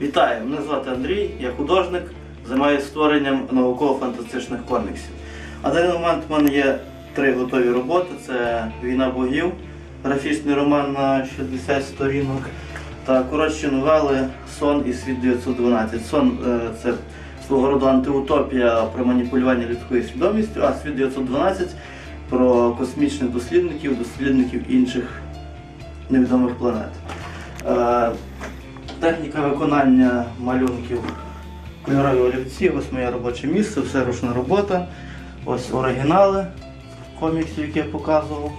Вітаю, мене звати Андрій, я художник, займаюся створенням науково-фантастичних коміксів. На даний момент в мене є три готові роботи: це Війна богів, графічний роман на 60 сторінок та коротші новели Сон і світ 912. Сон е, це свого роду антиутопія про маніпулювання людською свідомістю, а світ 912 про космічних дослідників, дослідників інших невідомих планет. Е, Техніка виконання малюнків кольорові олівці, ось моє робоче місце, все ручна робота. Ось оригінали коміксів, які я показував.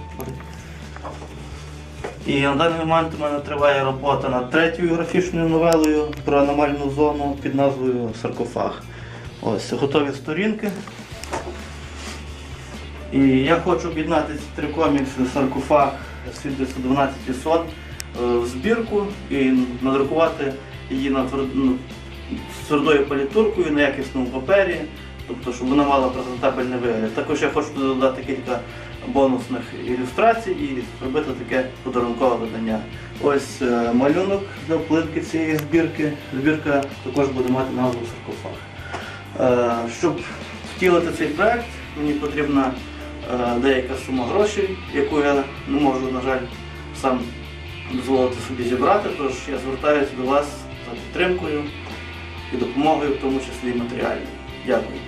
І на даний момент у мене триває робота над третьою графічною новелою про аномальну зону під назвою Саркофаг. Ось готові сторінки. І я хочу об'єднати ці три комікси Саркофаг, Світ 212 сон е, в збірку і надрукувати її на твер- ну, твердою палітуркою на якісному папері, тобто, щоб вона мала презентабельний вигляд. Також я хочу додати кілька бонусних ілюстрацій і зробити таке подарункове видання. Ось е, малюнок для обкладинки цієї збірки. Збірка також буде мати назву саркофаг. Е, Щоб втілити цей проект, мені потрібна деяка сума грошей, яку я не можу, на жаль, сам дозволити собі зібрати. Тож я звертаюся до вас за підтримкою і допомогою, в тому числі матеріальною. Дякую.